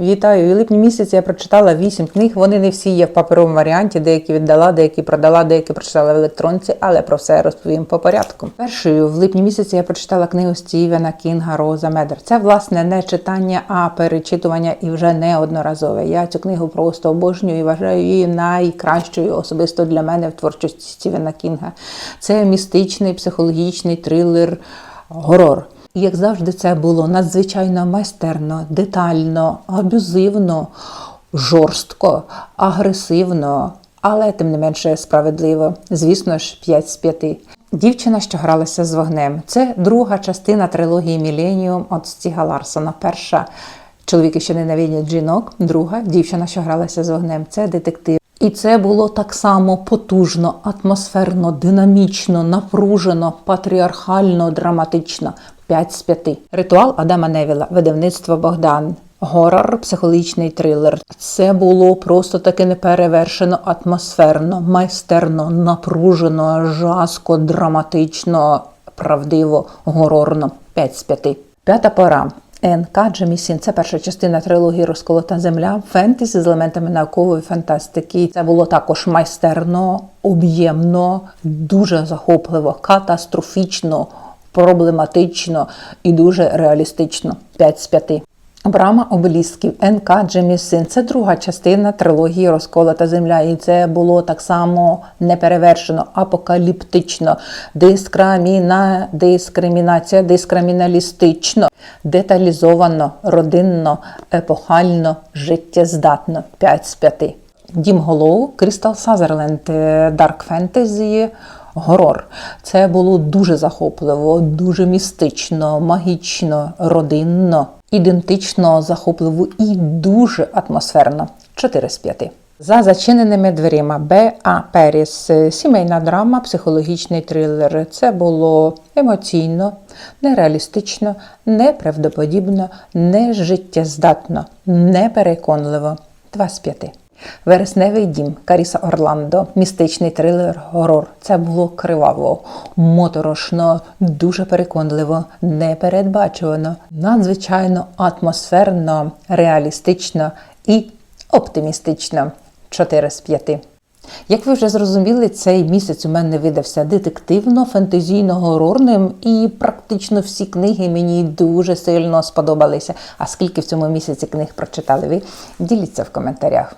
Вітаю! У липні місяці я прочитала вісім книг. Вони не всі є в паперовому варіанті, деякі віддала, деякі продала, деякі прочитала в електронці, але про все розповім по порядку. Першою в липні місяці я прочитала книгу Стівена Кінга Роза Медер. Це власне не читання, а перечитування і вже неодноразове. Я цю книгу просто обожнюю і вважаю її найкращою особисто для мене в творчості Стівена Кінга. Це містичний психологічний трилер горор. Як завжди, це було надзвичайно майстерно, детально, абюзивно, жорстко, агресивно, але тим не менше справедливо. Звісно ж, 5 з 5. Дівчина, що гралася з вогнем. Це друга частина трилогії Міленіум від Стіга Ларсона. Перша чоловіки, що ненавидять жінок, друга дівчина, що гралася з вогнем. Це детектив. І це було так само потужно, атмосферно, динамічно, напружено, патріархально, драматично. 5 з 5. Ритуал Адама Невіла, видавництво Богдан. Горор, психологічний трилер. Це було просто таки неперевершено атмосферно, майстерно, напружено, жаско, драматично, правдиво, горорно. 5 з 5. П'ята пора. Н.К. Джемісін. Це перша частина трилогії Розколота земля, фентезі з елементами наукової фантастики. Це було також майстерно, об'ємно, дуже захопливо, катастрофічно, проблематично і дуже реалістично. 5 з 5. Брама обелісків Н.К. Джемісин. Це друга частина трилогії Розколота земля. І це було так само неперевершено, апокаліптично, дискраміна, дискримінація, дискриміналістично, деталізовано, родинно, епохально, життєздатно. 5 з 5. Дім Голоу, Крістал Сазерленд, Дарк Фентезі. Горор. Це було дуже захопливо, дуже містично, магічно, родинно, ідентично, захопливо і дуже атмосферно. 4 з 5. За зачиненими дверима Б. А. Періс. Сімейна драма, психологічний трилер. Це було емоційно, нереалістично, неправдоподібно, нежиттєздатно, непереконливо. 2 з 5. Вересневий дім Каріса Орландо, містичний трилер горор. Це було криваво, моторошно, дуже переконливо, непередбачувано, надзвичайно атмосферно, реалістично і оптимістично. 4 з 5. Як ви вже зрозуміли, цей місяць у мене видався детективно, фентезійно-горорним, і практично всі книги мені дуже сильно сподобалися. А скільки в цьому місяці книг прочитали ви? Діліться в коментарях.